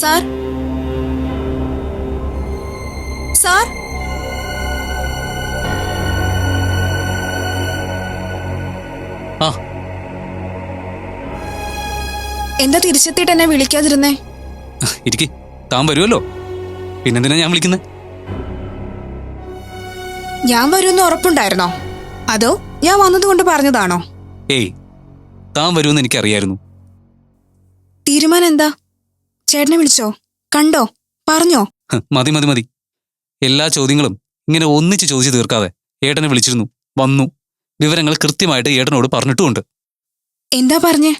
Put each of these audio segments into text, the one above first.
Sir? Sir? എന്താ തിരിച്ചെത്തിയിട്ട് എന്നെ വിളിക്കാതിരുന്നേ? ഇരിക്കെ. താൻ വരുമല്ലോ പിന്നെന്തിനാ ഞാൻ വിളിക്കുന്നത് ഞാൻ വരുമെന്ന് ഉറപ്പുണ്ടായിരുന്നോ? അതോ ഞാൻ വന്നതുകൊണ്ട് പറഞ്ഞതാണോ? ഏയ് താൻ വരുമെന്ന് എനിക്കറിയായിരുന്നു. തീരുമാനം എന്താ? ചേട്ടനെ വിളിച്ചോ? കണ്ടോ? പറഞ്ഞോ? മതി മതി മതി. എല്ലാ ചോദ്യങ്ങളും ഇങ്ങനെ ഒന്നിച്ച് ചോദിച്ചു തീർക്കാതെ ഏട്ടനെ വിളിച്ചിരുന്നു വന്നു. വിവരങ്ങൾ കൃത്യമായിട്ട് ഏട്ടനോട് പറഞ്ഞിട്ടുമുണ്ട്. എന്താ പറഞ്ഞേ?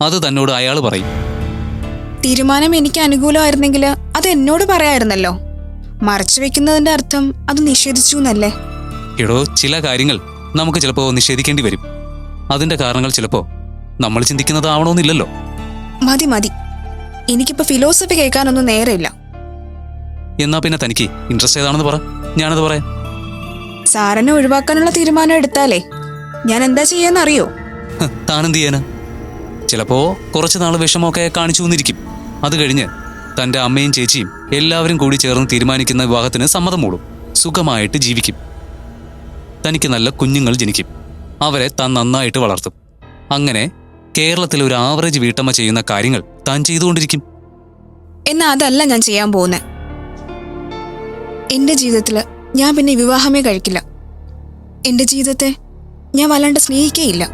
അത് തന്നോട് അയാൾ പറയും. തീരുമാനം എനിക്ക് അനുകൂലമായിരുന്നെങ്കിൽ അത് എന്നോട് പറയായിരുന്നല്ലോ. മറച്ചു വെക്കുന്നതിന്റെ അർത്ഥം അത് നിഷേധിച്ചു എന്നല്ലേ എടോ ചില കാര്യങ്ങൾ നമുക്ക് ചിലപ്പോൾ നിഷേധിക്കേണ്ടി വരും. അതിന്റെ കാരണങ്ങൾ ചിലപ്പോൾ നമ്മൾ ചിന്തിക്കുന്നതാവണമെന്നില്ലല്ലോ. മതി മതി. എനിക്കിപ്പോ ഫിലോസഫി കേൾക്കാനൊന്നും നേരെയില്ല എന്നാ പിന്നെ തനിക്ക്? ഇൻട്രസ്റ്റ് ഏതാണെന്ന് പറ. ഞാനത് പറയാം. സാറിനെ ഒഴിവാക്കാനുള്ള തീരുമാനം എടുത്താലേ? ഞാൻ എന്താ ചെയ്യാന്ന് അറിയോ താനെന്ത് ചെയ്യാനാ? ചിലപ്പോ കുറച്ച് നാൾ വിഷമമൊക്കെ കാണിച്ചു വന്നിരിക്കും. അത് കഴിഞ്ഞ് തന്റെ അമ്മയും ചേച്ചിയും എല്ലാവരും കൂടി ചേർന്ന് തീരുമാനിക്കുന്ന വിവാഹത്തിന് സമ്മതം മൂടും. സുഖമായിട്ട് ജീവിക്കും. തനിക്ക് നല്ല കുഞ്ഞുങ്ങൾ ജനിക്കും. അവരെ താൻ നന്നായിട്ട് വളർത്തും. അങ്ങനെ കേരളത്തിലെ ഒരു ആവറേജ് വീട്ടമ്മ ചെയ്യുന്ന കാര്യങ്ങൾ താൻ ചെയ്തുകൊണ്ടിരിക്കും. എന്നാ അതല്ല ഞാൻ ചെയ്യാൻ പോകുന്നത് എന്റെ ജീവിതത്തിൽ ഞാൻ പിന്നെ വിവാഹമേ കഴിക്കില്ല. എന്റെ ജീവിതത്തെ ഞാൻ വല്ലാണ്ട് സ്നേഹിക്കേയില്ല.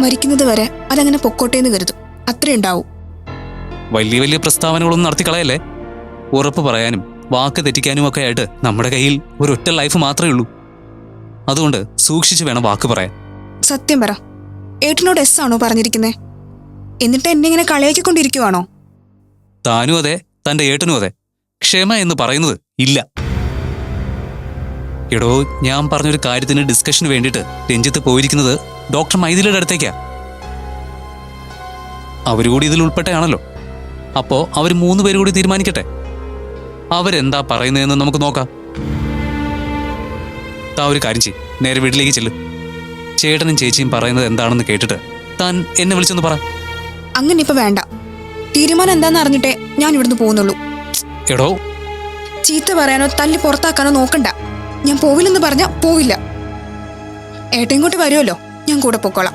മരിക്കുന്നത് വരെ അതങ്ങനെ പൊക്കോട്ടേന്ന് കരുതും. അത്രയുണ്ടാവും വലിയ വലിയ പ്രസ്താവനകളൊന്നും നടത്തി കളയല്ലേ ഉറപ്പ് പറയാനും വാക്ക് തെറ്റിക്കാനും ഒക്കെ ആയിട്ട് നമ്മുടെ കയ്യിൽ ഒരൊറ്റ ലൈഫ് മാത്രമേ ഉള്ളൂ. അതുകൊണ്ട് സൂക്ഷിച്ചു വേണം വാക്ക് പറയാൻ. സത്യം പറ. ഏട്ടനോട് എസ് ആണോ പറഞ്ഞിരിക്കുന്നത് എന്നിട്ട് എന്നെ ഇങ്ങനെ കളിയാക്കിക്കൊണ്ടിരിക്കുവാണോ? താനും അതെ തന്റെ ഏട്ടനും അതെ. ക്ഷമ എന്ന് പറയുന്നത് ഇല്ല. എടോ ഞാൻ പറഞ്ഞൊരു കാര്യത്തിന് ഡിസ്കഷന് വേണ്ടിയിട്ട് രഞ്ജിത്ത് പോയിരിക്കുന്നത് ഡോക്ടർ മൈഥിലിയുടെ അടുത്തേക്കാ. അവരുകൂടി ഇതിൽ ഉൾപ്പെട്ടയാണല്ലോ. അപ്പോ അവർ മൂന്ന് പേര് കൂടി തീരുമാനിക്കട്ടെ. അവരെന്താ പറയുന്നതെന്ന് നമുക്ക് നോക്കാം. താ ഒരു കാര്യം ചെയ്യും. നേരെ വീട്ടിലേക്ക് ചെല്ലും. ചേട്ടനും ചേച്ചിയും പറയുന്നത് എന്താണെന്ന് കേട്ടിട്ട് താൻ എന്നെ വിളിച്ചൊന്ന് പറ. അങ്ങനെ ഇപ്പൊ വേണ്ട. തീരുമാനം എന്താന്ന് അറിഞ്ഞിട്ടേ ഞാൻ ഇവിടുന്ന് പോകുന്നുള്ളൂ. എടോ. ചീത്ത പറയാനോ തല്ലി പുറത്താക്കാനോ നോക്കണ്ട. ഞാൻ പോവില്ലെന്ന് പറഞ്ഞ പോവില്ല. ഏട്ടൻ ഇങ്ങോട്ട് വരുമല്ലോ. ഞാൻ കൂടെ പോക്കോളാം.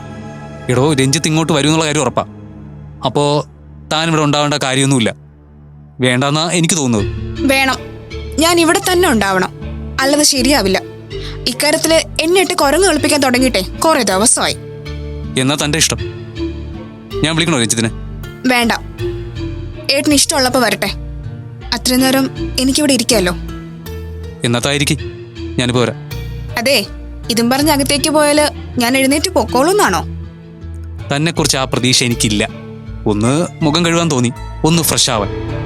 എടോ രഞ്ജിത്ത് ഇങ്ങോട്ട് വരും എന്നുള്ള കാര്യം ഉറപ്പാ. അപ്പോ താൻ ഇവിടെ ഉണ്ടാവേണ്ട കാര്യമൊന്നുമില്ല. വേണ്ടെന്നാ എനിക്ക് തോന്നുന്നത്. വേണം. ഞാൻ ഇവിടെ തന്നെ ഉണ്ടാവണം. അല്ലാതെ ശരിയാവില്ല. ഇക്കാര്യത്തിൽ എന്നെ ഇട്ട് കുരങ്ങ് കളിപ്പിക്കാൻ തുടങ്ങിയിട്ടെ കുറെ ദിവസമായി. എന്നാ തന്റെ ഇഷ്ടം. ഞാൻ വിളിക്കണോ രഞ്ജിത്തിനെ? വേണ്ട. ഏട്ടന് ഇഷ്ടമുള്ളപ്പോ വരട്ടെ. അത്രയും നേരം എനിക്കിവിടെ ഇരിക്കാമല്ലോ എന്നത്തായിരിക്കും ഞാനിപ്പോ വരാം. അതെ ഇതും പറഞ്ഞ് അകത്തേക്ക് പോയാൽ ഞാൻ എഴുന്നേറ്റ് പൊക്കോളൂന്നാണോ? തന്നെ കുറിച്ച് ആ പ്രതീക്ഷ എനിക്കില്ല. ഒന്ന് മുഖം കഴുകാൻ തോന്നി. ഒന്ന് ഫ്രഷ് ആവാൻ.